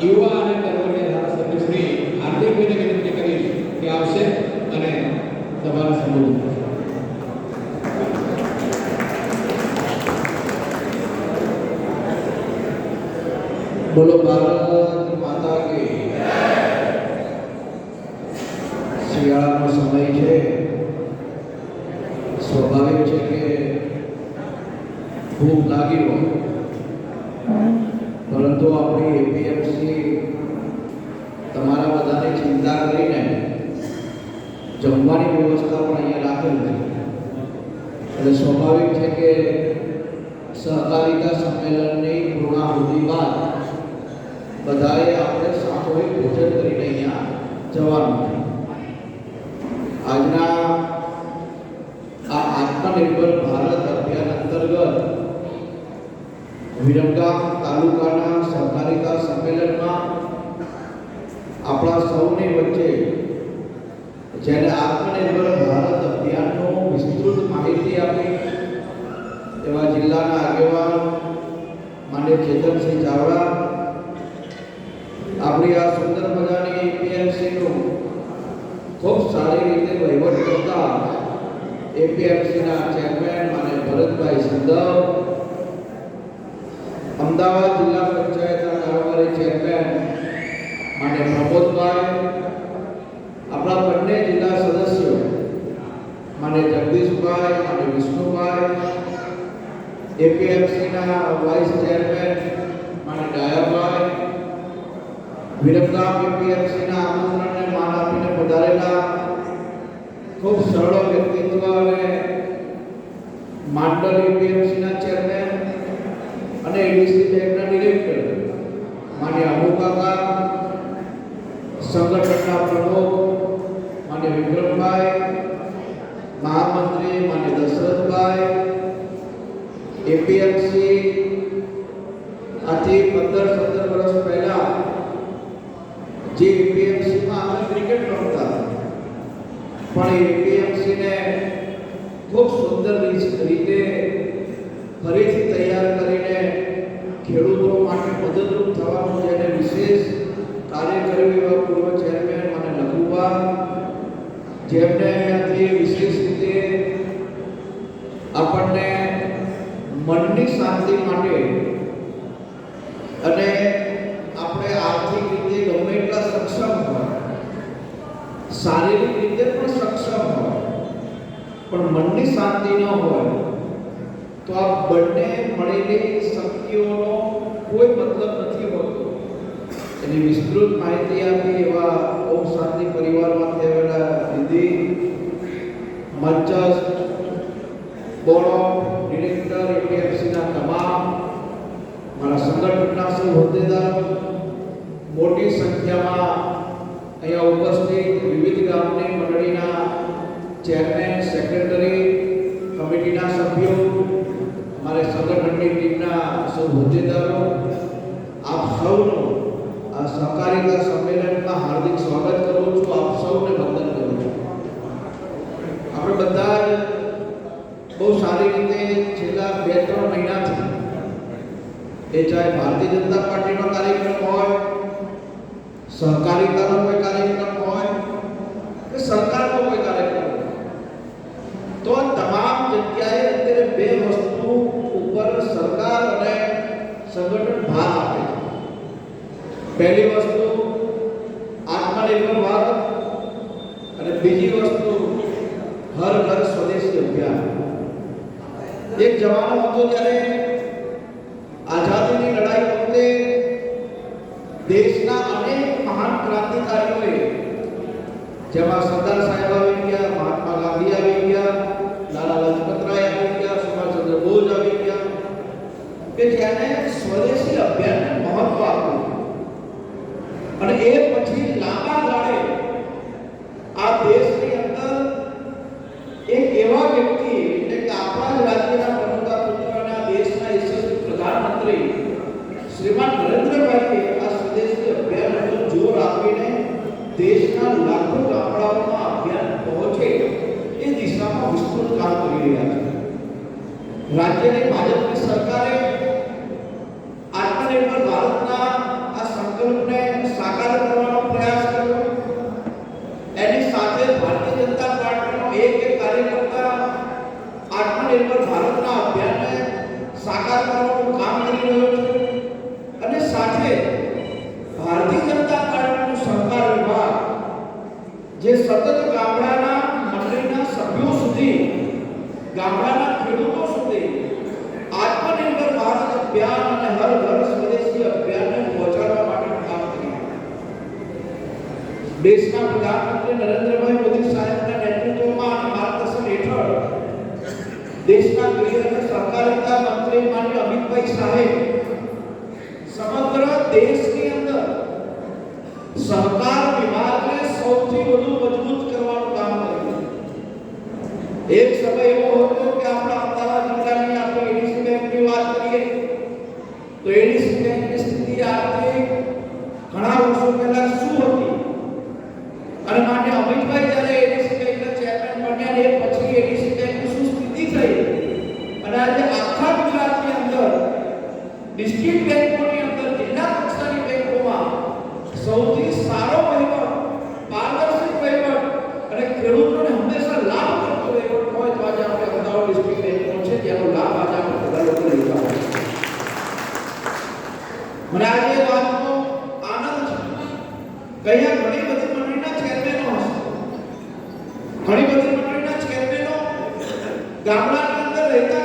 યુવા અને તરુણને ધારાસભ્ય શ્રી હાર્દિકભાઈને વિનંતી કરીશ કે આવશે અને તમારા સંબોધન. બોલો ભારત એટલે સ્વાભાવિક છે કે સહકારિતા સંમેલનની પૂર્ણાહુતિ બાદ બધાએ આપણે સામૂહિક ભોજન કરીને અહીંયા જવાનું છે આજના આ આત્મનિર્ભર ભારત અભિયાન અંતર્ગત વિરમગામ તાલુકાના ખૂબ સારી રીતે વહીવટ કરતા એપીએમસીના ચેરમેન અને ભરતભાઈ સંધવ અમદાવાદ જિલ્લા પંચાયતના કારોબારી ચેરમેન માન્ય પ્રમોદભાઈ આપણા બંને જિલ્લા સદસ્યો માન્ય જગદીશભાઈ માન્ય વિષ્ણુભાઈ એપીએમસીના વાઇસ ચેરમેન માન્ય ડાયાભાઈ વિરમગામ એપીએમસીના આમંત્રણને માન આપીને પધારેલા ખૂબ સરળ વ્યક્તિત્વ અને માંડલ યુપીએમસીના ચેરમેન અને એડીસી બેંકના ડિરેક્ટર માન્ય અમુકાકા સંગઠનના પ્રમુખ જેમને અહીંયાથી વિશેષ રીતે આપણને મનની શાંતિ માટે અને આપણે આર્થિક રીતે ગમે એટલા સક્ષમ હોય શારીરિક રીતે પણ સક્ષમ હોય પણ મનની શાંતિ ન હોય તો આ બંને મળેલી શક્તિઓનો કોઈ મતલબ નથી હોતો એની વિસ્તૃત માહિતી આપી એવા ઓમ શાંતિ પરિવારમાંથી આવેલા દીદી મંચસ બોર્ડ ઓફ ડિરેક્ટર એપીએમસીના તમામ, મારા સંગઠનના સૌ હોદ્દેદારો, મોટી સંખ્યામાં અહીંયા ઉપસ્થિત વિવિધ ગામની મંડળીના ચેરમેન, સેક્રેટરી, કમિટીના સભ્યો, અમારે સંગઠનની ટીમના સૌ હોદ્દેદારો, આપ સૌનો આ સહકારિતા સંમેલનમાં હાર્દિક સ્વાગત કરું છું આપ સૌને વંદન કરું છું આપણે બધા જ બહુ સારી રીતે છેલ્લા બે ત્રણ મહિનાથી એ ચાહે ભારતીય જનતા પાર્ટીનો કાર્યક્રમ હોય સહકારિતાનો કોઈ કાર્યક્રમ હોય કે સરકારનો કોઈ કાર્યક્રમ હોય તો તમામ જગ્યાએ અત્યારે બે વસ્તુ ઉપર સરકાર અને સંગઠન ભાર આપે છે પહેલી સતત ગામડા एक समय वो होते कि अपना अपना जीता नहीं आपको एडीसी में अपनी बात करिए। तो एडीसी में स्थिति आती है। घना उसको मिला ગયા ઘણી બધી મંડળીના ચેરમેનો હશે? ઘણી બધી મંડળીના ચેરમેનો ગામડાની અંદર રહેતા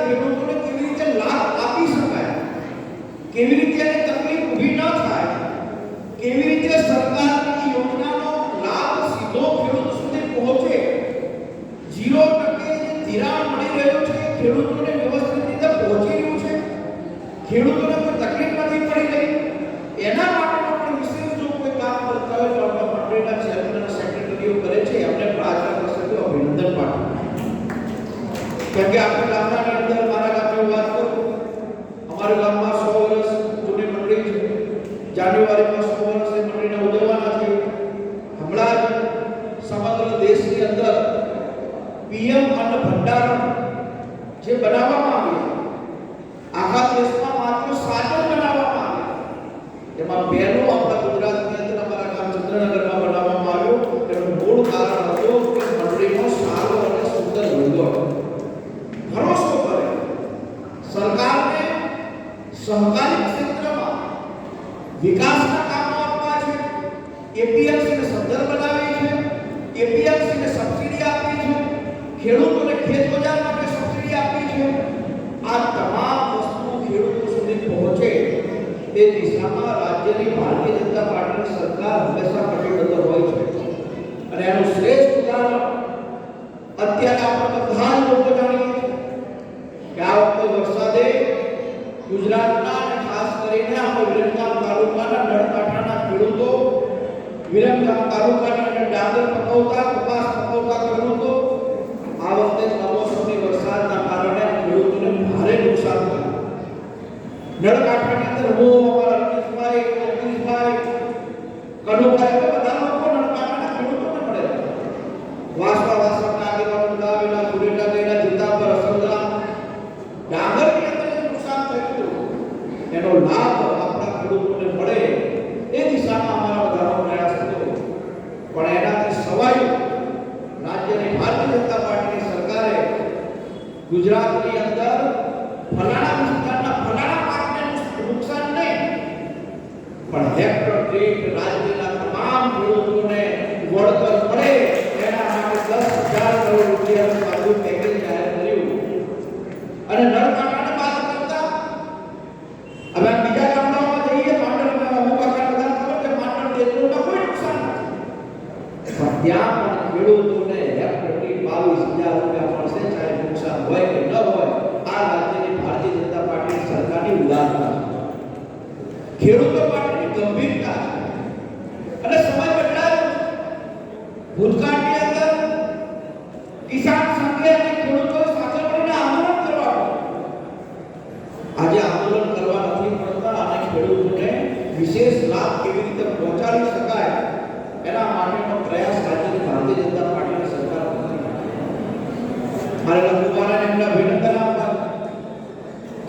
એપીએમસીને સબસિડી આપી છે. ખેડૂતોને ખેત બજાર માટે સબસિડી આપી છે. આ તમામ વસ્તુ ખેડૂતો સુધી પહોંચે એ દિશામાં રાજ્યની ભારતીય જનતા પાર્ટીની સરકાર હંમેશા કટિબદ્ધ હોય છે. અને એનું શ્રેષ્ઠ ઉદાહરણ અત્યારે આપણે બધા લોકો જાણીએ છીએ કે આ વખતે વરસાદે ગુજરાતના ખાસ કરીને આપણે વિરમગામ તાલુકાના નળકાંઠાના ખેડૂતો વિરમગામ તાલુકાની આગળ પકવતા, કપાસ પકવતા કર્યું આ વખતે કમોસમી વરસાદના કારણે ખેડૂતોને ભારે નુકસાન થયું. દળ કાંઠાની અંદર હું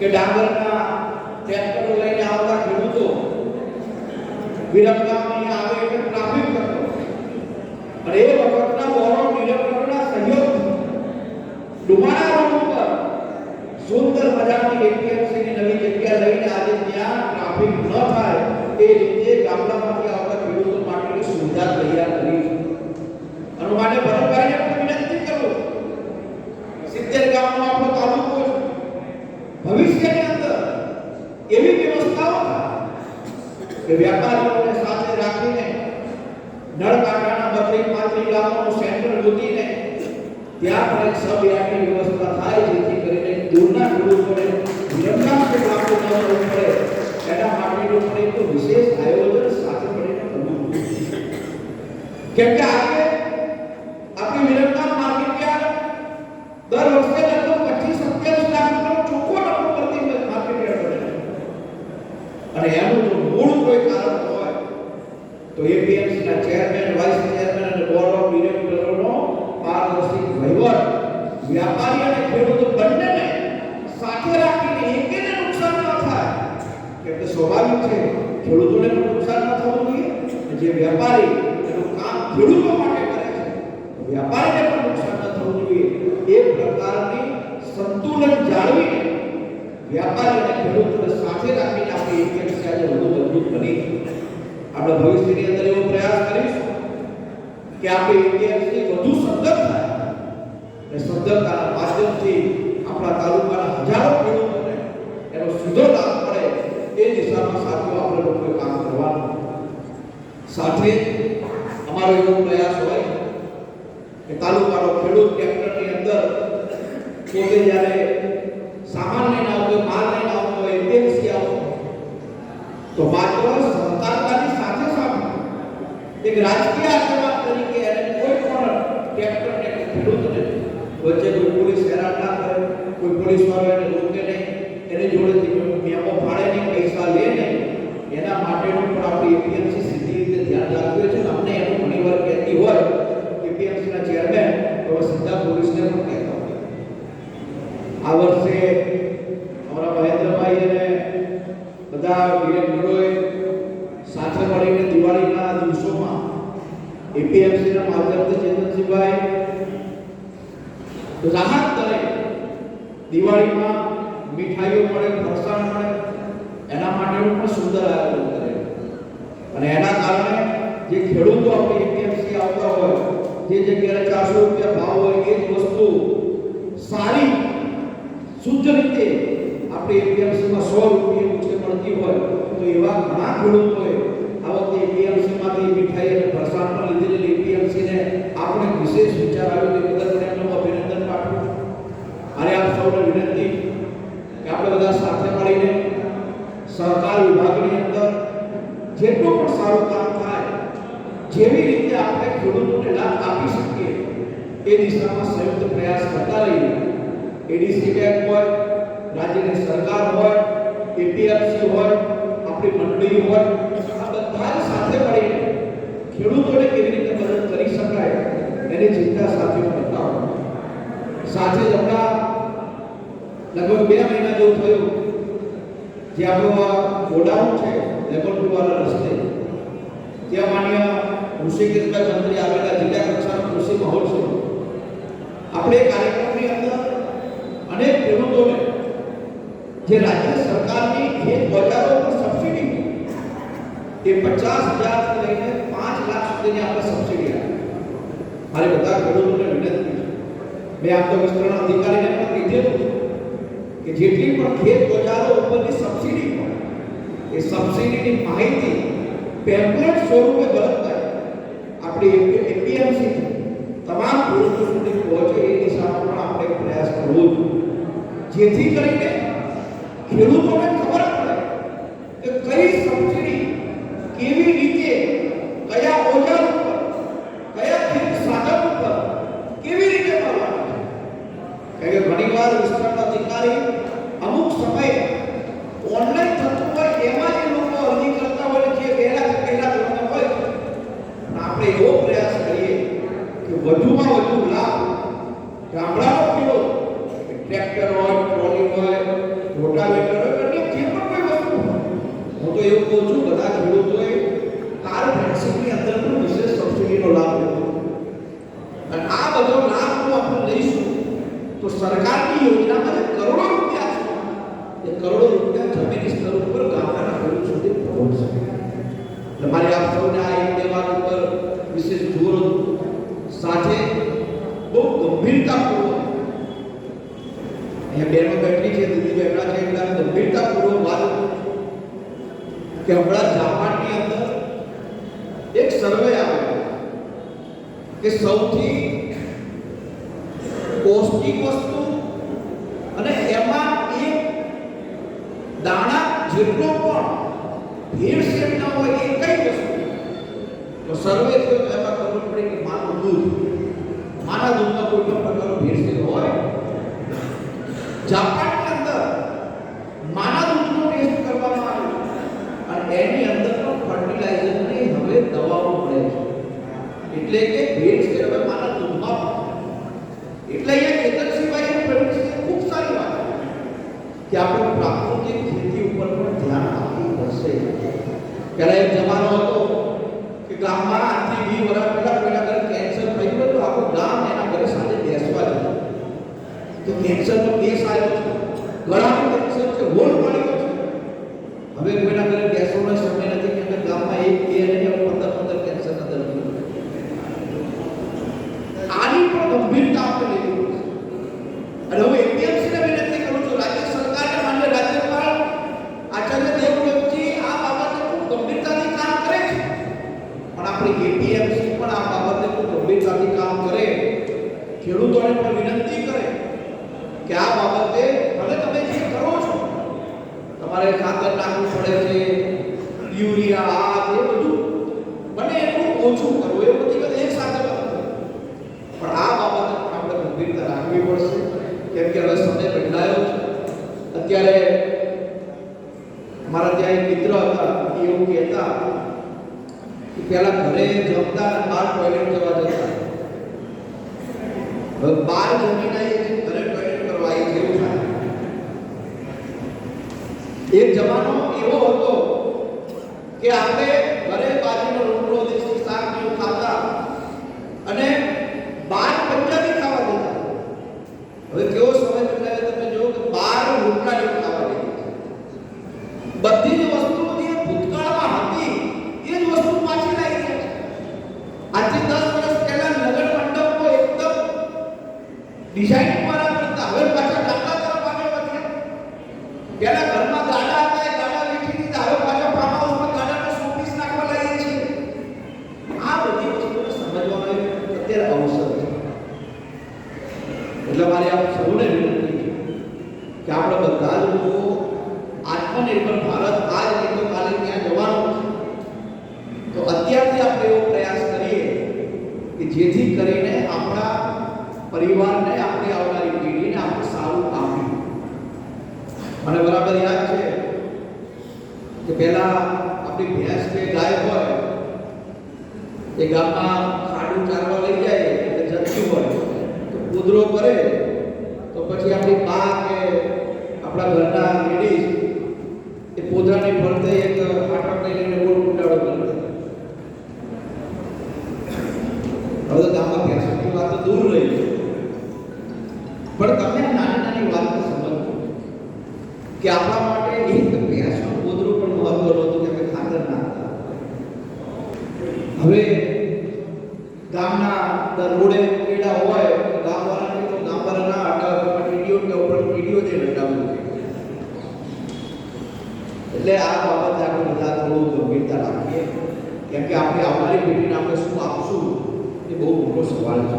કે ડાંગરના ટ્રેક્ટરો લઈને આવતા ખેડૂતો વિરમગામ ભવિષ્યની અંદર એવી વ્યવસ્થાઓ થાય કે વેપારીઓને સાથે રાખીને નળ કાંઠાના બત્રીસ પાંત્રીસ ગામોનું સેન્ટર ગોતીને ત્યાં પણ એક સબયાની વ્યવસ્થા થાય જેથી કરીને દૂરના ખેડૂતોને વિરમગામ કે લાગુ ન કરવું પડે એના માટેનું પણ એક વિશેષ આયોજન સાથે મળીને કરવું જોઈએ. કેમ કે આજે સ્વાભાવિક છે. ખેડૂતોને પણ નુકસાન ન થવું જોઈએ. જે વેપારી એનું કામ ખેડૂતો માટે કરે છે વ્યાપારીને પણ નુકસાન ન થવું જોઈએ. એ પ્રકારની સંતુલન જાળવીને વ્યાપારી અને ખેડૂતોને સાથે રાખીને આપણે એપીએમસી આજે વધુ મજબૂત બની આપણે ભવિષ્યની અંદર એવો પ્રયાસ કરીશું કે આપણે એપીએમસી વધુ સદ્ધર થાય. અને સદ્ધરતાના માધ્યમથી આપણા તાલુકાના હજારો ખેડૂતોને સાથીઓ આપણે લોકોએ કામ કરવાનું સાથે અમારો એવો પ્રયાસ હોય કે તાલુકાનો ખેડૂત ટ્રેક્ટરની અંદર પોતે જ્યારે સામાન લઈને આવતો હોય માલ લઈને આવતો હોય એપીએમસી આવતો હોય તો માત્ર સહકારતાની સાથે સાથે એક રાજકીય આગેવાન તરીકે એને કોઈ પણ ટ્રેક્ટરને કે ખેડૂતને વચ્ચે કોઈ પોલીસ હેરાન ના કરે કોઈ પોલીસ વાળો એને રોકે નહીં એની જોડેથી કોઈ મેમો ફાળે નહીં પૈસા લે નહીં એના માટેનું પણ આપણી એપીએમસી સીધી રીતે ધ્યાન રાખવું છે અને અમને એનું ઘણીવાર કહેતી હોય એપીએમસીના ચેરમેન તો સીધા પોલીસને પણ કહેતા હોય આ વર્ષે અમારા મહેન્દ્રભાઈ અને બધા ડિરેક્ટરોએ સાથે મળીને દિવાળીના દિવસોમાં એપીએમસીના માધ્યમથી ચેતનસિંહભાઈ રાહત દરે દિવાળીમાં મીઠાઈઓ મળે ફરસાણ મળે એના માટેનું પણ સુંદર આયોજન કરે અને એના કારણે જે ખેડૂતો આપણી એપીએમસી આવતા હોય જે જગ્યાએ ચારસો રૂપિયા ભાવ હોય એ જ વસ્તુ સારી શુદ્ધ રીતે આપણે એપીએમસીમાં સો રૂપિયા ઊંચે મળતી હોય તો એવા ઘણા ખેડૂતોએ આ વખતે એપીએમસીમાંથી થઈ અને પણ લીધેલી એપીએમસીને આપણે વિશેષ વિચાર આવ્યો તે બદલ એમનો અભિનંદન પાઠવું. અને આપ સૌને વિનંતી કે આપણે બધા સાથે મળીને સહકાર વિભાગની અંદર જેટલું પણ સારું કામ થાય, જેવી રીતે આપણે ખેડૂતોને લાભ આપી શકીએ, એ દિશામાં સંયુક્ત પ્રયાસ કરતા રહીએ એડીસી બેંક હોય રાજ્યની સરકાર હોય એપીએમસી હોય આપણી મંડળી હોય આ બધા જ સાથે મળીને ખેડૂતોને કેવી રીતે મદદ કરી શકાય એની ચિંતા સાથે કરતા હોય સાથે જ હમણાં લગભગ બે મહિના જેવું થયું જે આપણો આ ગોડાઉન છે લેબરપુર વાળા રસ્તે. ત્યાં માન્ય ઋષિકેશભાઈ મંત્રી આવેલા જિલ્લા કક્ષાનો કૃષિ મહોત્સવ આપણે કાર્યક્રમની અંદર અનેક ખેડૂતોને, જે રાજ્ય સરકારની ખેત બજારો પર સબસિડી એ પચાસ હજારથી લઈને પાંચ લાખ સુધીની આપણે સબસિડી આપી. મારે બધા ખેડૂતોને વિનંતી છે. મેં આમ તો વિસ્તરણ અધિકારીને પણ કીધેલું છે. કે જેટલી પણ ખેત બજારો ઉપરની સબસિડી મળે એ સબસિડીની માહિતી પેમ્પલેટ સ્વરૂપે ભરતભાઈ આપણી એપીએમસી તમામ પુરુષો સુધી પહોંચે એ દિશામાં પણ આપણે પ્રયાસ કરવો જોઈએ. જેથી કરીને ખેડૂતોને જેટલો પણ ભેળસેળ ન હોય એ કઈ વસ્તુ તો સર્વે થયો તો એમાં ખબર પડી કે માનું દૂધ માના દૂધમાં કોઈ પણ પ્રકારનો ભેળસેળ હોય જાપાનની આજથી વીસ વર્ષ પહેલા કોઈના ઘરે કેન્સર થઈ ગયું તો આખું ગામ એના ઘરે સાથે બેસવા જતું તો કેન્સરનો કેસ આવ્યો છે ગળાનું તમારે ખાતર નાખવું પડે છે, યુરિયા, આ તે બધું. બને એટલું ઓછું કરવું એ બધી બધું એક સાથે પણ આ બાબતે આપણે ગંભીરતા રાખવી પડશે. કેમ કે હવે સમય બદલાયો છે. અત્યારે મારા ત્યાં એક મિત્ર હતા એવું કહેતા કે ઘરે જમતા બહાર ટોયલેટ જવા જતા હવે બહાર જમીને આવીએ છીએ, ઘરે ટોયલેટ કરવા આવીએ છીએ, એવું થાય એક જમાનો એવો હતો કે આપણે ઘરે બાજરીનો રોટલો દેશી શાક ને એવું ખાતા અને બાર પંજાબી ખાવા દેતા હવે કેવો સમય બદલાયો તમે જુઓ કે બાર રોટલા જેવું ખાવા દે બધી જ વસ્તુઓ જે ભૂતકાળમાં હતી એ જ વસ્તુ પાછી લાવી છે આજથી દસ વર્ષ પહેલા લગ્ન મંડપો એકદમ ડિઝાઇન વાળા કરતા હવે પાછા ગામડા તરફ આગળ વધ્યા પહેલા ઘરમાં ગાડા હતા એ ગાડા વેચી દીધા હવે પાછા ફાર્મ હાઉસમાં ગાડાનો શોપીસ નાખવા લાગીએ છીએ આ બધી વસ્તુને સમજવાનો એક અત્યારે અવસર છે એટલે મારે આપ સૌને વિનંતી છે કે આપણે બધા જ લોકો આત્મનિર્ભર ભારત આજ નહીં તો કાલે ત્યાં જવાનું છે તો અત્યારથી આપણે એવો પ્રયાસ કરીએ કે જેથી કરીને આપણા પરિવારને આપણી આવનારી પેઢીને આપણે સારું આપ્યું મને બરાબર યાદ છે કે પહેલા આપણી ભેંસ કે ગાય હોય, એ ગામમાં કે આપણા માટે એક ભેંસનું કૂદરું પણ મહત્વનું હતું કે આપણે ખાતર નાખતા હવે ગામના દર રોડે કેડા હોય તો ગામવાળાને તો ગામવાળા ના હટાવે પણ ટીડીઓ કે ઉપર ટીડીઓ જે હટાવવું એટલે આ બાબતે આપણે બધા થોડું ગંભીરતા રાખીએ કેમ કે આપણે આવનારી પેઢીને આપણે શું આપશું એ બહુ મોટો સવાલ છે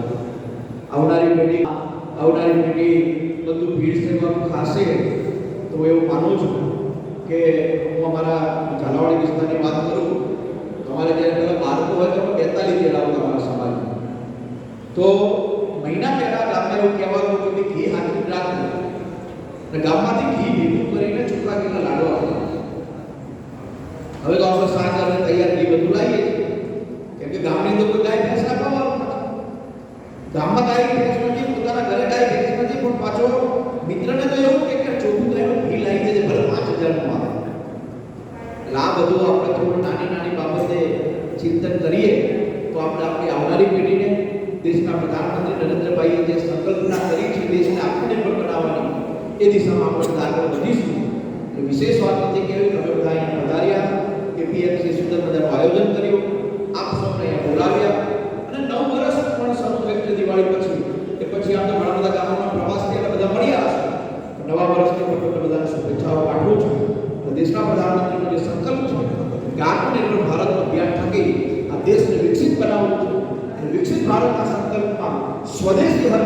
આવનારી પેઢી આવનારી પેઢી બધું ભીડ સેવા ખાશે તો એવું માનું છું કે હું અમારા ઝાલાવાડી વિસ્તારની વાત કરું તમારે જ્યારે પેલા બાળકો હોય તો બેતાલીસ જેટલા હોય તમારા સમાજમાં તો મહિના પહેલા ગામમાં એવું કહેવાતું હતું કે ઘી હાથથી રાખવું અને ગામમાંથી ઘી ભેગું કરીને ચોખ્ખા ઘીના લાડવા આપવા હવે તો આપણે સાત અને તૈયાર ઘી બધું લાવીએ છીએ કેમ કે ગામની તો કોઈ ગાય ભેંસ રાખવાનું નથી ગામમાં ગાય ભેંસ આયોજન કર્યું. આપ સૌને બોલાવ્યા. અને નવ વર્ષ પણ સૌ વ્યક્તિ દિવાળી પછી, એ પછી આપણે ઘણા બધા ગામોના પ્રવાસથી અમે બધા મળ્યા હશે. નવા વર્ષની પણ તમને બધાને શુભેચ્છાઓ પાઠવું છું. દેશના પ્રધાનમંત્રીનો જે સંકલ્પ છે આત્મનિર્ભર ભારત અભિયાન થકી આ દેશને વિકસિત બનાવવું છે. વિકસિત ભારતના સંકલ્પમાં સ્વદેશી હર